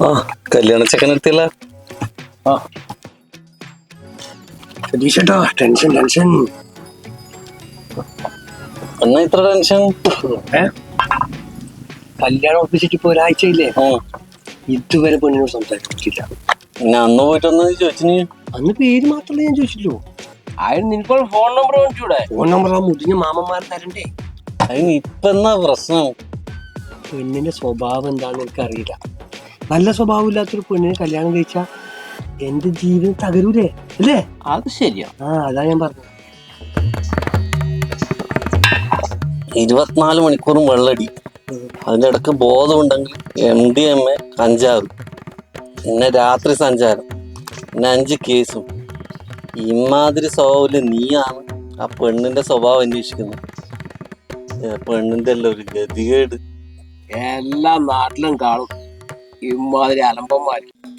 ആ കല്യാണ ചെക്കൻ എത്തിയല്ല സതീഷേട്ടാ ടെൻഷൻ ടെൻഷൻ. എന്നാ ഇത്ര ടെൻഷൻ? ഏ? കല്യാണം ഒപ്പിച്ചിട്ട് ഇപ്പൊ ഒരാഴ്ചയില്ലേ? ഇതുവരെ പെണ്ണിനോട് സംസാരിച്ചിട്ടില്ല. പിന്നെ അന്ന് പോയിട്ടൊന്ന് ചോദിച്ചു അന്ന് പേര് മാത്രമല്ല ഞാൻ ചോദിച്ചില്ലോ അതിന് നിനക്കൊരു ഫോൺ നമ്പർ വാങ്ങിച്ചൂടെ ഫോൺ നമ്പർ ആ മുടിഞ്ഞ മാമന്മാർ തരണ്ടേ? അതിന് ഇപ്പൊ എന്നാ പ്രശ്നം. പെണ്ണിന്റെ സ്വഭാവം എന്താണെന്ന് എനിക്കറിയില്ല. നല്ല സ്വഭാവം ഇല്ലാത്തൊരു പെണ്ണിനെ കല്യാണം കഴിച്ചാൽ എന്റെ ജീവിതം തകരൂലേ? അല്ലേ? അത് ശരിയാ. ആ അതാ ഞാൻ പറഞ്ഞത്. ഇരുപത്തിനാല് മണിക്കൂറും വെള്ളടി. അതിന്റെ ഇടയ്ക്ക് ബോധമുണ്ടെങ്കിൽ എം ഡി എം എ കഞ്ചാവ് പിന്നെ രാത്രി സഞ്ചാരം. പിന്നെ അഞ്ച് കേസും. ഇമാതിരി സ്വഭാവമില്ല. നീയാണ് ആ പെണ്ണിന്റെ സ്വഭാവം അന്വേഷിക്കുന്നത്. പെണ്ണിന്റെ എല്ലാം ഒരു ഗതികേട്. എല്ലാ നാട്ടിലും കാണും. ഇമാതിരി അലമ്പന്മാര്.